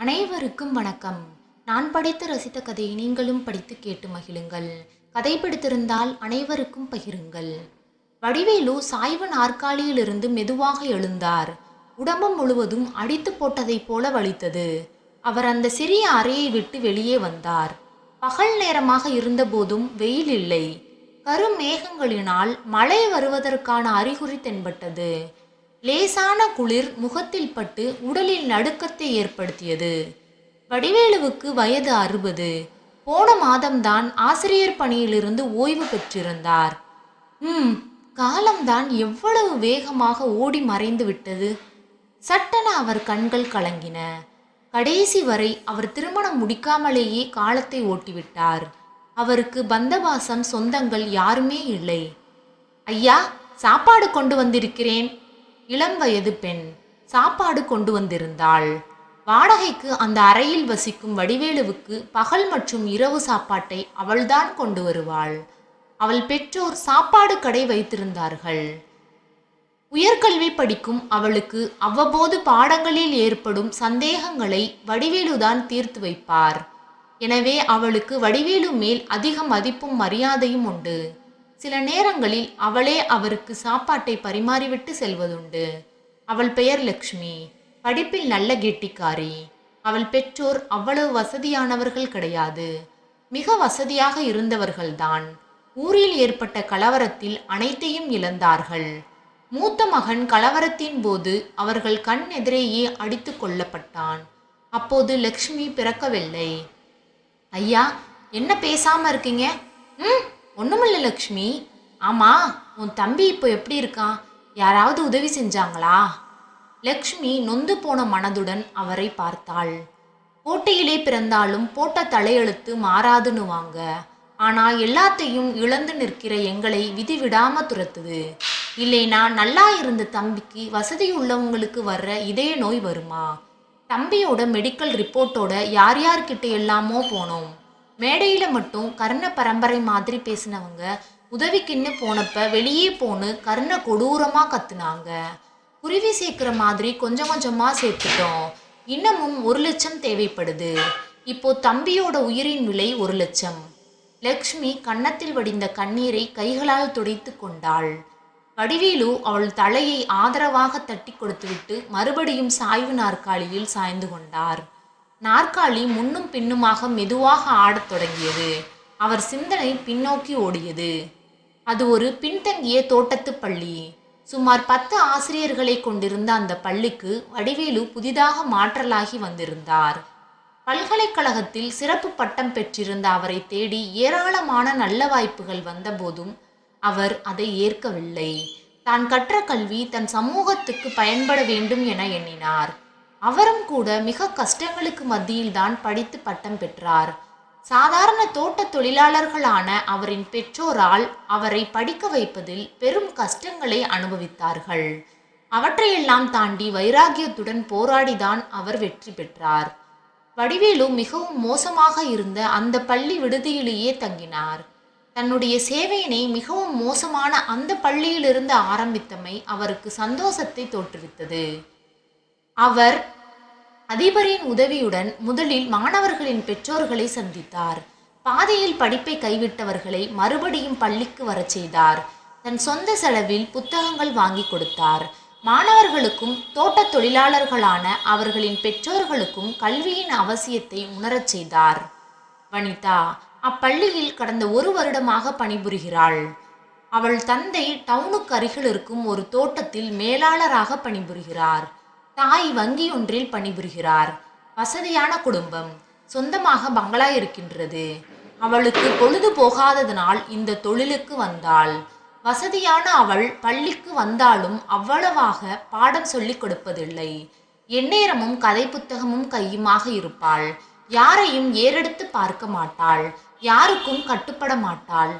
அனைவருக்கும் வணக்கம். நான் படித்து ரசித்த கதையை நீங்களும் படித்து கேட்டு மகிழுங்கள். கதை பிடித்திருந்தால் அனைவருக்கும் பகிருங்கள். வடிவேலு சாய்வு நாற்காலியிலிருந்து மெதுவாக எழுந்தார். உடம்பு முழுவதும் அடித்து போட்டதைப் போல வலித்தது. அவர் அந்த சிறிய அறையை விட்டு வெளியே வந்தார். பகல் நேரமாக இருந்தபோதும் வெயில் இல்லை. கருமேகங்களினால் மழை வருவதற்கான அறிகுறி தென்பட்டது. லேசான குளிர் முகத்தில் பட்டு உடலில் நடுக்கத்தை ஏற்படுத்தியது. வடிவேலுவுக்கு வயது அறுபது. போன மாதம்தான் ஆசிரியர் பணியிலிருந்து ஓய்வு பெற்றிருந்தார். ம் காலம்தான் எவ்வளவு வேகமாக ஓடி மறைந்து விட்டது. சட்டென அவர் கண்கள் கலங்கின. கடைசி வரை அவர் திருமணம் முடிக்காமலேயே காலத்தை ஓட்டிவிட்டார். அவருக்கு பந்தவாசம் சொந்தங்கள் யாருமே இல்லை. ஐயா சாப்பாடு கொண்டு வந்திருக்கிறேன். இளம் வயது பெண் சாப்பாடு கொண்டு வந்திருந்தாள். வாடகைக்கு அந்த அறையில் வசிக்கும் வடிவேலுவுக்கு பகல் மற்றும் இரவு சாப்பாட்டை அவள்தான் கொண்டு வருவாள். அவள் பெற்றோர் சாப்பாடு கடை வைத்திருந்தார்கள். உயர்கல்வி படிக்கும் அவளுக்கு அவ்வப்போது பாடங்களில் ஏற்படும் சந்தேகங்களை வடிவேலுதான் தீர்த்து வைப்பார். எனவே அவளுக்கு வடிவேலு மேல் அதிக மதிப்பும் மரியாதையும் உண்டு. சில நேரங்களில் அவளே அவருக்கு சாப்பாட்டை பரிமாறிவிட்டு செல்வதுண்டு. அவள் பெயர் லக்ஷ்மி. படிப்பில் நல்ல கெட்டிக்காரி அவள் பெற்றோர் அவ்வளவு வசதியானவர்கள் கிடையாது. மிக வசதியாக இருந்தவர்கள்தான். ஊரில் ஏற்பட்ட கலவரத்தில் அனைத்தையும் இழந்தார்கள். மூத்த மகன் கலவரத்தின் போது அவர்கள் கண் எதிரேயே அடித்து கொல்லப்பட்டான். அப்போது லக்ஷ்மி பிறக்கவில்லை. ஐயா என்ன பேசாம இருக்கீங்க? ம் ஒன்றுமில்ல லக்ஷ்மி. ஆமா உன் தம்பி இப்போ எப்படி இருக்கான்? யாராவது உதவி செஞ்சாங்களா? லக்ஷ்மி நொந்து போன மனதுடன் அவரை பார்த்தாள். போட்டியிலே பிறந்தாலும் போட்ட தலையெழுத்து மாறாதுன்னு வாங்க. ஆனா எல்லாத்தையும் இழந்து நிற்கிற எங்களை விதி விடாம துரத்துது. இல்லைனா நல்லா இருந்த தம்பிக்கு வசதி உள்ளவங்களுக்கு வர்ற இதய நோய் வருமா? தம்பியோட மெடிக்கல் ரிப்போர்ட்டோட யார் யார்கிட்ட எல்லாமோ போனோம். மேடையில் மட்டும் கர்ண பரம்பரை மாதிரி பேசினவங்க உதவிக்குன்னு போனப்ப வெளியே போன்னு கர்ண கொடூரமாக கத்துனாங்க. குருவி சேர்க்கிற மாதிரி கொஞ்சம் கொஞ்சமாக சேர்த்துட்டோம். இன்னமும் ஒரு லட்சம் தேவைப்படுது. இப்போ தம்பியோட உயிரின் விலை ஒரு லட்சம். லக்ஷ்மி கன்னத்தில் வடிந்த கண்ணீரை கைகளால் துடைத்து கொண்டாள். வடிவேலு அவள் தலையை ஆதரவாக தட்டி கொடுத்துவிட்டு மறுபடியும் சாய்வு நாற்காலியில் சாய்ந்து கொண்டார். நாற்காலி முன்னும் பின்னுமாக மெதுவாக ஆடத் தொடங்கியது. அவர் சிந்தனை பின்னோக்கி ஓடியது. அது ஒரு பின்தங்கிய தோட்டத்து பள்ளி. சுமார் பத்து ஆசிரியர்களை கொண்டிருந்த அந்த பள்ளிக்கு வடிவேலு புதிதாக மாற்றலாகி வந்திருந்தார். பல்கலைக்கழகத்தில் சிறப்பு பட்டம் பெற்றிருந்த அவரை தேடி ஏராளமான நல்ல வாய்ப்புகள் வந்தபோதும் அவர் அதை ஏற்கவில்லை. தான் கற்ற கல்வி தன் சமூகத்துக்கு பயன்பட வேண்டும் என எண்ணினார். அவரும் கூட மிக கஷ்டங்களுக்கு மத்தியில்தான் படித்து பட்டம் பெற்றார். சாதாரண தோட்ட தொழிலாளர்களான அவரின் பெற்றோரால் அவரை படிக்க வைப்பதில் பெரும் கஷ்டங்களை அனுபவித்தார்கள். அவற்றையெல்லாம் தாண்டி வைராகியத்துடன் போராடிதான் அவர் வெற்றி பெற்றார். வடிவேலு மிகவும் மோசமாக இருந்த அந்த பள்ளி விடுதியிலேயே தங்கினார். தன்னுடைய சேவையினை மிகவும் மோசமான அந்த பள்ளியிலிருந்து ஆரம்பித்தமை அவருக்கு சந்தோஷத்தை தோற்றுவித்தது. அவர் அதிபரின் உதவியுடன் முதலில் மாணவர்களின் பெற்றோர்களை சந்தித்தார். பாதையில் படிப்பை கைவிட்டவர்களை மறுபடியும் பள்ளிக்கு வரச் செய்தார். தன் சொந்த செலவில் புத்தகங்கள் வாங்கி கொடுத்தார். மாணவர்களுக்கும் தோட்டத் தொழிலாளர்களான அவர்களின் பெற்றோர்களுக்கும் கல்வியின் அவசியத்தை உணரச் செய்தார். வனிதா அப்பள்ளியில் கடந்த ஒரு வருடமாக பணிபுரிகிறாள். அவள் தந்தை டவுனுக்கு அருகில் இருக்கும் ஒரு தோட்டத்தில் மேலாளராக பணிபுரிகிறார். தாய் வங்கி ஒன்றில் பணிபுரிகிறார். வசதியான குடும்பம் சொந்தமாக பங்களா இருக்கின்றது. அவளுக்கு பொழுது போகாததனால் இந்த தொழிலுக்கு வந்தாள். வசதியான அவள் பள்ளிக்கு வந்தாலும் அவ்வளவாக பாடம் சொல்லிக் கொடுப்பதில்லை. எந்நேரமும் கதை புத்தகமும் கையுமாக இருப்பாள். யாரையும் ஏறெடுத்து பார்க்க மாட்டாள். யாருக்கும் கட்டுப்பட மாட்டாள்.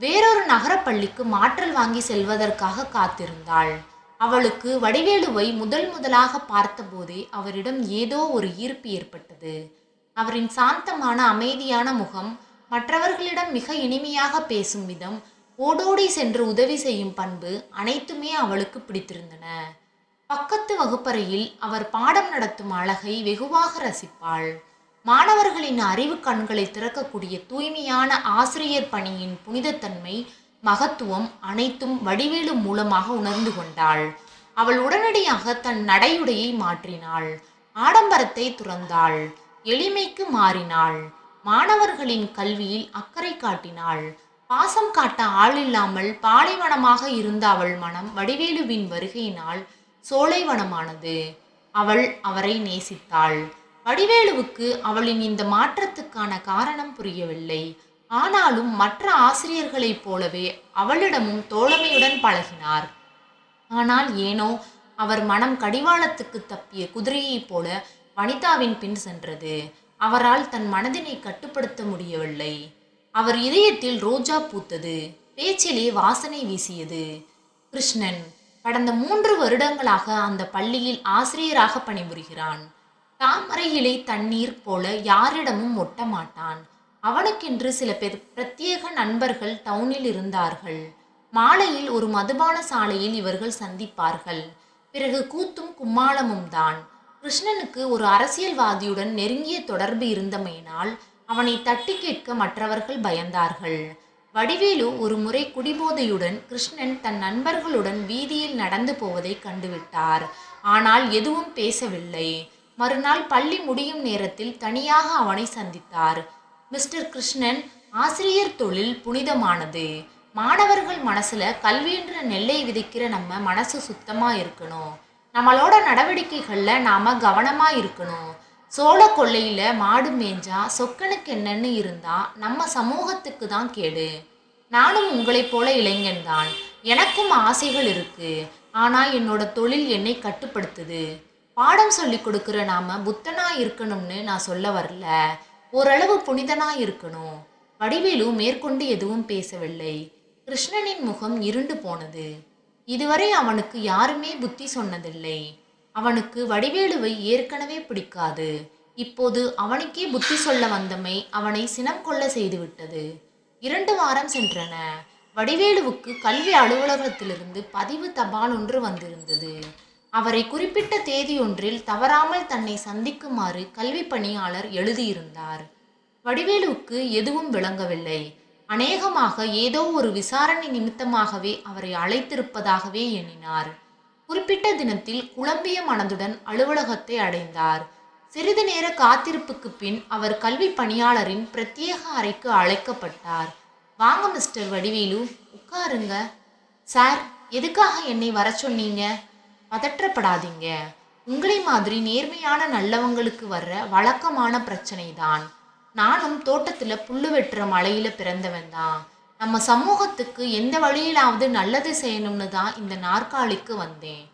வேறொரு நகரப்பள்ளிக்கு மாற்றல் வாங்கி செல்வதற்காக காத்திருந்தாள். அவளுக்கு வடிவேலுவை முதல் முதலாக பார்த்தபோதே அவரிடம் ஏதோ ஒரு ஈர்ப்பு ஏற்பட்டது. அவரின் சாந்தமான அமைதியான முகம் மற்றவர்களிடம் மிக இனிமையாக பேசும் விதம் ஓடோடி சென்று உதவி செய்யும் பண்பு அனைத்துமே அவளுக்கு பிடித்திருந்தன. பக்கத்து வகுப்பறையில் அவர் பாடம் நடத்தும் அழகை வெகுவாக ரசிப்பாள். மாணவர்களின் அறிவு கண்களை திறக்கக்கூடிய தூய்மையான ஆசிரியர் பணியின் புனிதத்தன்மை மகத்துவம் அனைத்தும் வடிவேலு மூலமாக உணர்ந்து கொண்டாள். அவள் உடனடியாக தன் நடையுடையை மாற்றினாள். ஆடம்பரத்தை துறந்தாள். எளிமைக்கு மாறினாள். மாணவர்களின் கல்வியில் அக்கறை காட்டினாள். பாசம் காட்ட ஆள் இல்லாமல் பாலைவனமாக இருந்த அவள் மனம் வடிவேலுவின் வருகையினால் சோலைவனமானது. அவள் அவரை நேசித்தாள். வடிவேலுவுக்கு அவளின் இந்த மாற்றத்துக்கான காரணம் புரியவில்லை. ஆனாலும் மற்ற ஆசிரியர்களைப் போலவே அவளிடமும் தோழமையுடன் பழகினார். ஆனால் ஏனோ அவர் மனம் கடிவாளத்துக்கு தப்பிய குதிரையைப் போல வனிதாவின் பின் சென்றது. அவரால் தன் மனதினை கட்டுப்படுத்த முடியவில்லை. அவர் இதயத்தில் ரோஜா பூத்தது. பேச்சிலே வாசனை வீசியது. கிருஷ்ணன் கடந்த மூன்று வருடங்களாக அந்த பள்ளியில் ஆசிரியராக பணிபுரிகிறான். தாமரை இலை தண்ணீர் போல யாரிடமும் ஒட்ட மாட்டான். அவனுக்கென்று சில பெர் பிரத்யேக நண்பர்கள் டவுனில் இருந்தார்கள். மாலையில் ஒரு மதுபான சாலையில் இவர்கள் சந்திப்பார்கள். பிறகு கூத்தும் கும்மாளமும் தான். கிருஷ்ணனுக்கு ஒரு அரசியல்வாதியுடன் நெருங்கிய தொடர்பு இருந்தமையினால் அவனை தட்டி கேட்க மற்றவர்கள் பயந்தார்கள். வடிவேலு ஒரு முறை குடிபோதையுடன் கிருஷ்ணன் தன் நண்பர்களுடன் வீதியில் நடந்து போவதை கண்டுவிட்டார். ஆனால் எதுவும் பேசவில்லை. மறுநாள் பள்ளி முடியும் நேரத்தில் தனியாக அவனை சந்தித்தார். மிஸ்டர் கிருஷ்ணன் ஆசிரியர் தொழில் புனிதமானது. மாணவர்கள் மனசுல கல்வின்ற நெல்லை விதைக்கிற நம்ம மனசு சுத்தமா இருக்கணும். நம்மளோட நடவடிக்கைகள்ல நாம கவனமா இருக்கணும். சோழ கொள்ளையில மாடு மேஞ்சா சொக்கனுக்கு என்னன்னு இருந்தா நம்ம சமூகத்துக்கு தான் கேடு. நானும் உங்களைப் போல இளைஞன்தான் எனக்கும் ஆசைகள் இருக்கு. ஆனா என்னோட தொழில் என்னை கட்டுப்படுத்துது. பாடம் சொல்லி கொடுக்குற நாம புத்தனா இருக்கணும்னு நான் சொல்ல வரல. ஓரளவு புனிதனா இருக்கணும் வடிவேலு மேற்கொண்டு எதுவும் பேசவில்லை. கிருஷ்ணனின் முகம் இருண்டு போனது. இதுவரை அவனுக்கு யாருமே புத்தி சொன்னதில்லை. அவனுக்கு வடிவேலுவை ஏற்கனவே பிடிக்காது. இப்போது அவனுக்கே புத்தி சொல்ல வந்தமை அவனை சினம் கொள்ள செய்துவிட்டது. இரண்டு வாரம் சென்றன. வடிவேலுவுக்கு கல்வி அலுவலகத்திலிருந்து பதிவு தபால் ஒன்று வந்திருந்தது. அவரை குறிப்பிட்ட தேதியொன்றில் தவறாமல் தன்னை சந்திக்குமாறு கல்வி பணியாளர் எழுதியிருந்தார். வடிவேலுவுக்கு எதுவும் விளங்கவில்லை. அநேகமாக ஏதோ ஒரு விசாரணை நிமித்தமாகவே அவரை அழைத்திருப்பதாகவே எண்ணினார். குறிப்பிட்ட தினத்தில் குழம்பிய மனதுடன் அலுவலகத்தை அடைந்தார். சிறிது நேர காத்திருப்புக்கு பின் அவர் கல்வி பணியாளரின் பிரத்யேக அறைக்கு அழைக்கப்பட்டார். வாங்க மிஸ்டர் வடிவேலு உட்காருங்க. சார் எதுக்காக என்னை வர சொன்னீங்க? பதற்றப்படாதீங்க. உங்களை மாதிரி நேர்மையான நல்லவங்களுக்கு வர்ற வழக்கமான பிரச்சனை தான் நானும் தோட்டத்தில் புல்லு வெட்டுற மலையில் பிறந்தவன் தான். நம்ம சமூகத்துக்கு எந்த வழியிலாவது நல்லது செய்யணும்னு தான் இந்த நாற்காலிக்கு வந்தேன்.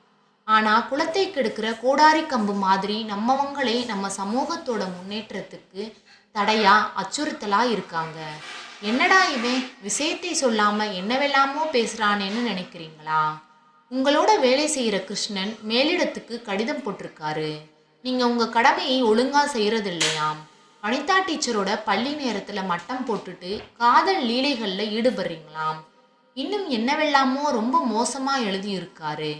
ஆனால் குளத்தை கெடுக்கிற கோடாரி கம்பு மாதிரி நம்மவங்களே நம்ம சமூகத்தோட முன்னேற்றத்துக்கு தடையா அச்சுறுத்தலாக இருக்காங்க. என்னடா இவன்? விஷயத்தை சொல்லாமல் என்னவெல்லாமோ பேசுகிறானேன்னு நினைக்கிறீங்களா? உங்களோட வேலை செய்கிற கிருஷ்ணன் மேலிடத்துக்கு கடிதம் போட்டிருக்காரு. நீங்கள் உங்கள் கடமையை ஒழுங்காக செய்கிறது இல்லையாம். வனிதா டீச்சரோட பள்ளி நேரத்தில் மட்டம் போட்டுட்டு காதல் லீலைகளில் ஈடுபடுறீங்களாம். இன்னும் என்னவெல்லாமோ ரொம்ப மோசமாக எழுதியிருக்காரு.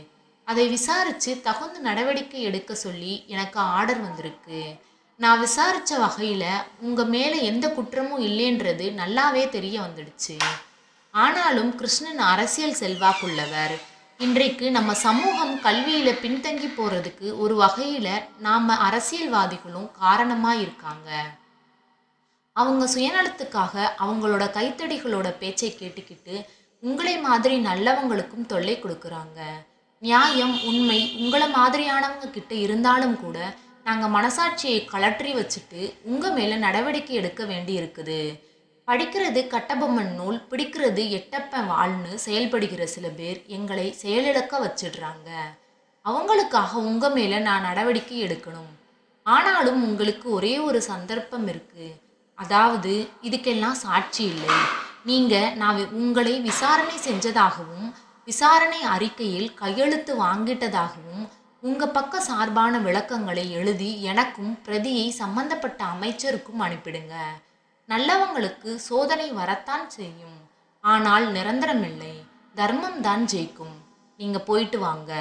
அதை விசாரித்து தகுந்த நடவடிக்கை எடுக்க சொல்லி எனக்கு ஆர்டர் வந்திருக்கு. நான் விசாரித்த வகையில் உங்கள் மேலே எந்த குற்றமும் இல்லைன்றது நல்லாவே தெரிய வந்துடுச்சு. ஆனாலும் கிருஷ்ணன் அரசியல் செல்வாக்குள்ளவர். இன்றைக்கு நம்ம சமூகம் கல்வியில் பின்தங்கி போகிறதுக்கு ஒரு வகையில் நாம் அரசியல்வாதிகளும் காரணமாக இருக்காங்க. அவங்க சுயநலத்துக்காக அவங்களோட கைத்தடிகளோட பேச்சை கேட்டுக்கிட்டு உங்களை மாதிரி நல்லவங்களுக்கும் தொல்லை கொடுக்குறாங்க. நியாயம் உண்மை உங்களை மாதிரியானவங்க கிட்ட இருந்தாலும் கூட நாங்கள் மனசாட்சியை கலற்றி வச்சுட்டு உங்கள் மேலே நடவடிக்கை எடுக்க வேண்டி இருக்குது படிக்கிறது கட்டபொம்மன் நூல் பிடிக்கிறது எட்டப்பன் வாழ்னு செயல்படுகிற சில பேர் எங்களை செயலிழக்க வச்சிடுறாங்க. அவங்களுக்காக உங்கள் மேலே நான் நடவடிக்கை எடுக்கணும். ஆனாலும் உங்களுக்கு ஒரே ஒரு சந்தர்ப்பம் இருக்கு. அதாவது இதுக்கெல்லாம் சாட்சி இல்லை. நீங்க நான் உங்களை விசாரணை செஞ்சதாகவும் விசாரணை அறிக்கையில் கையெழுத்து வாங்கிட்டதாகவும் உங்க பக்க சார்பான விளக்கங்களை எழுதி எனக்கும் பிரதியை சம்பந்தப்பட்ட அமைச்சருக்கும் அனுப்பிடுங்க. நல்லவங்களுக்கு சோதனை வரத்தான் செய்யும். ஆனால் நிரந்தரமில்லை. தர்மம் தான் ஜெயிக்கும். நீங்க போயிட்டு வாங்க.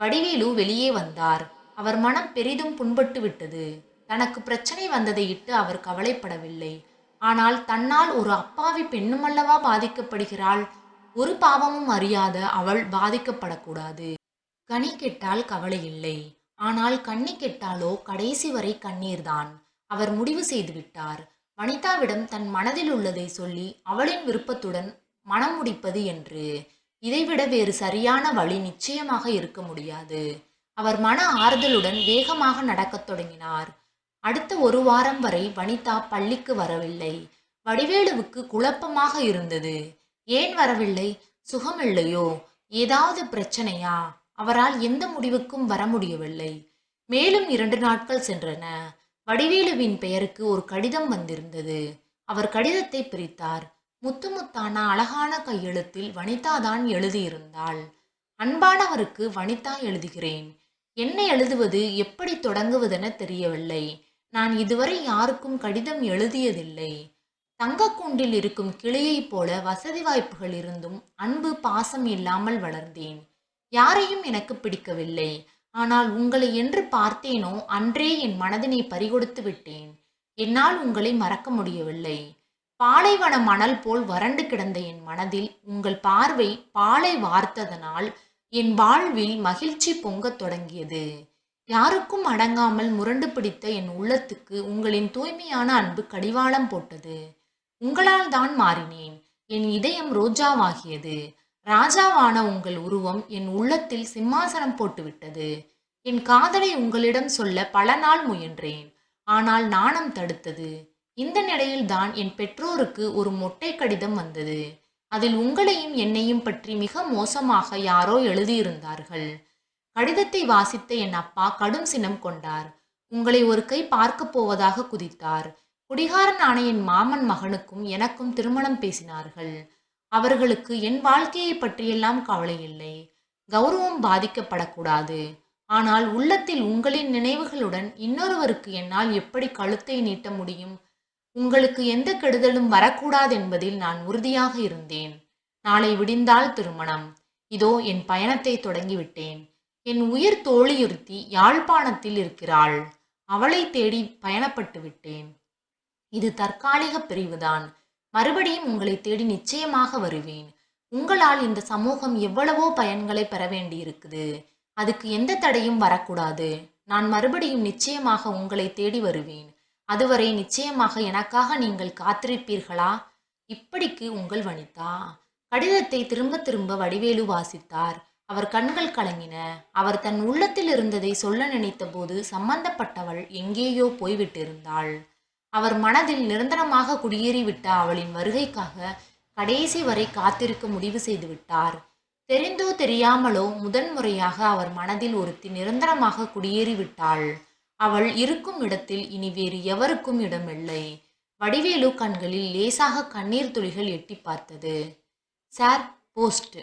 வடிவேலு வெளியே வந்தார். அவர் மனம் பெரிதும் புண்பட்டு விட்டது. தனக்கு பிரச்சனை வந்ததை இட்டு அவர் கவலைப்படவில்லை. ஆனால் தன்னால் ஒரு அப்பாவி பெண்ணுமல்லவா பாதிக்கப்படுகிறாள்? ஒரு பாவமும் அறியாத அவள் பாதிக்கப்படக்கூடாது. கனி கெட்டால் கவலை இல்லை. ஆனால் கண்ணி கெட்டாலோ கடைசி வரை கண்ணீர்தான். அவர் முடிவு செய்துவிட்டார் வனிதாவிடம் தன் மனதில் உள்ளதை சொல்லி அவளின் விருப்பத்துடன் மனம் முடிப்பது என்று. இதைவிட வேறு சரியான வழி நிச்சயமாக இருக்க முடியாது. அவர் மன ஆறுதலுடன் வேகமாக நடக்கத் தொடங்கினார். அடுத்த ஒரு வாரம் வரை வனிதா பள்ளிக்கு வரவில்லை. வடிவேலுவுக்கு குழப்பமாக இருந்தது. ஏன் வரவில்லை? சுகமில்லையோ? ஏதாவது பிரச்சனையா? அவரால் எந்த முடிவுக்கும் வர முடியவில்லை. மேலும் இரண்டு நாட்கள் சென்றன. வடிவேலுவின் பெயருக்கு ஒரு கடிதம் வந்திருந்தது. அவர் கடிதத்தை பிரித்தார். முத்து முத்தான அழகான கையெழுத்தில் வனிதா தான் எழுதியிருந்தாள். அன்பானவருக்கு வனிதா எழுதுகிறேன். என்ன எழுதுவது எப்படி தொடங்குவதென தெரியவில்லை. நான் இதுவரை யாருக்கும் கடிதம் எழுதியதில்லை. தங்கக்கூண்டில் இருக்கும் கிளியைப் போல வசதி வாய்ப்புகள் இருந்தும் அன்பு பாசம் இல்லாமல் வளர்ந்தேன். யாரையும் எனக்கு பிடிக்கவில்லை. ஆனால் உங்களை என்று பார்த்தேனோ அன்றே என் மனதினை பறிகொடுத்து விட்டேன். என்னால் உங்களை மறக்க முடியவில்லை. பாலைவன மணல் போல் வறண்டு கிடந்த என் மனதில் உங்கள் பார்வை பாலை வார்த்ததனால் என் வாழ்வில் மகிழ்ச்சி பொங்கத் தொடங்கியது. யாருக்கும் அடங்காமல் முரண்டு பிடித்த என் உள்ளத்துக்கு உங்களின் தூய்மையான அன்பு கடிவாளம் போட்டது. உங்களால் தான் மாறினேன். என் இதயம் ரோஜாவாகியது. ராஜாவான உங்கள் உருவம் என் உள்ளத்தில் சிம்மாசனம் போட்டுவிட்டது. என் காதலை உங்களிடம் சொல்ல பல நாள் முயன்றேன். ஆனால் நாணம் தடுத்தது. இந்த நிலையில்தான் என் பெற்றோருக்கு ஒரு மொட்டை கடிதம் வந்தது. அதில் உங்களையும் என்னையும் பற்றி மிக மோசமாக யாரோ எழுதியிருந்தார்கள். கடிதத்தை வாசித்த என் அப்பா கடும் சினம் கொண்டார். உங்களை ஒரு கை பார்க்கப் போவதாக குதித்தார். குடிகாரனான என் மாமன் மகனுக்கும் எனக்கும் திருமணம் பேசினார்கள். அவர்களுக்கு என் வாழ்க்கையை பற்றியெல்லாம் கவலை இல்லை. கௌரவம் பாதிக்கப்படக்கூடாது. ஆனால் உள்ளத்தில் உங்களின் நினைவுகளுடன் இன்னொருவருக்கு என்னால் எப்படி கழுத்தை நீட்ட முடியும்? உங்களுக்கு எந்த கெடுதலும் வரக்கூடாது என்பதில் நான் உறுதியாக இருந்தேன். நாளை விடிந்தால் திருமணம். இதோ என் பயணத்தை தொடங்கிவிட்டேன். என் உயிர் தோழியுறுத்தி யாழ்ப்பாணத்தில் இருக்கிறாள். அவளை தேடி பயணப்பட்டு விட்டேன் இது தற்காலிக பிரிவுதான். மறுபடியும் உங்களை தேடி நிச்சயமாக வருவேன். உங்களால் இந்த சமூகம் எவ்வளவோ பயன்களை பெற வேண்டியிருக்குது. அதுக்கு எந்த தடையும் வரக்கூடாது. நான் மறுபடியும் நிச்சயமாக உங்களை தேடி வருவேன். அதுவரை நிச்சயமாக எனக்காக நீங்கள் காத்திருப்பீர்களா? இப்படிக்கு உங்கள் வனிதா. கடிதத்தை திரும்ப திரும்ப வடிவேலு வாசித்தார். அவர் கண்கள் கலங்கின. அவர் தன் உள்ளத்தில் இருந்ததை சொல்ல நினைத்தபோது சம்பந்தப்பட்டவள் எங்கேயோ போய்விட்டிருந்தாள். அவர் மனதில் நிரந்தரமாக குடியேறிவிட்ட அவளின் வருகைக்காக கடைசி வரை காத்திருக்க முடிவு செய்து விட்டார். தெரிந்தோ தெரியாமலோ முதன்முறையாக அவர் மனதில் ஒருத்தி நிரந்தரமாக குடியேறிவிட்டாள். அவள் இருக்கும் இடத்தில் இனி வேறு எவருக்கும் இடமில்லை. வடிவேலு கண்களில் லேசாக கண்ணீர் துளிகள் எட்டி பார்த்தது. சார் போஸ்ட்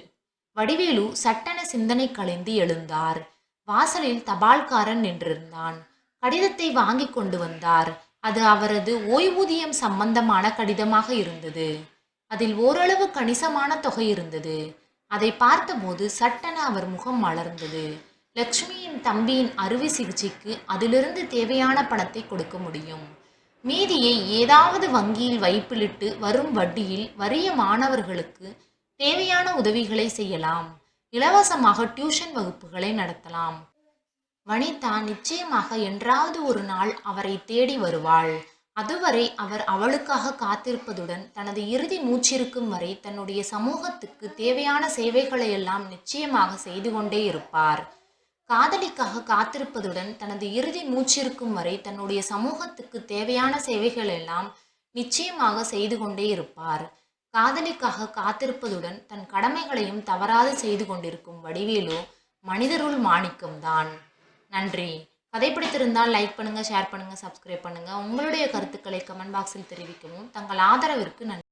வடிவேலு சட்டென சிந்தனை கலைந்து எழுந்தார். வாசலில் தபால்காரன் நின்றிருந்தான். கடிதத்தை வாங்கி கொண்டு வந்தார். அது அவரது ஓய்வூதியம் சம்பந்தமான கடிதமாக இருந்தது. அதில் ஓரளவு கணிசமான தொகை இருந்தது. அதை பார்த்தபோது சட்டென அவர் முகம் மலர்ந்தது. லக்ஷ்மியின் தம்பியின் அறுவை சிகிச்சைக்கு அதிலிருந்து தேவையான பணத்தை கொடுக்க முடியும். மீதியை ஏதாவது வங்கியில் வைப்பிலிட்டு வரும் வட்டியில் வறிய மாணவர்களுக்கு தேவையான உதவிகளை செய்யலாம். இலவசமாக டியூஷன் வகுப்புகளை நடத்தலாம். வனிதா நிச்சயமாக என்றாவது ஒரு நாள் அவரை தேடி வருவாள். அதுவரை அவர் அவளுக்காக காத்திருப்பதுடன் தனது இறுதி மூச்சிருக்கும் வரை தன்னுடைய சமூகத்துக்கு தேவையான சேவைகளை எல்லாம் நிச்சயமாக செய்து கொண்டே இருப்பார். காதலிக்காக காத்திருப்பதுடன் தனது இறுதி மூச்சிருக்கும் வரை தன்னுடைய சமூகத்துக்கு தேவையான சேவைகள் எல்லாம் நிச்சயமாக செய்து கொண்டே இருப்பார். காதலிக்காக காத்திருப்பதுடன் தன் கடமைகளையும் தவறாது செய்து கொண்டிருக்கும் வடிவேலு மனிதருள் மாணிக்கம்தான். நன்றி. கதை பிடித்திருந்தால் லைக் பண்ணுங்கள் ஷேர் பண்ணுங்கள் சப்ஸ்கிரைப் பண்ணுங்கள் உங்களுடைய கருத்துக்களை கமெண்ட் பாக்ஸில் தெரிவிக்கவும். தங்கள் ஆதரவிற்கு நன்றி.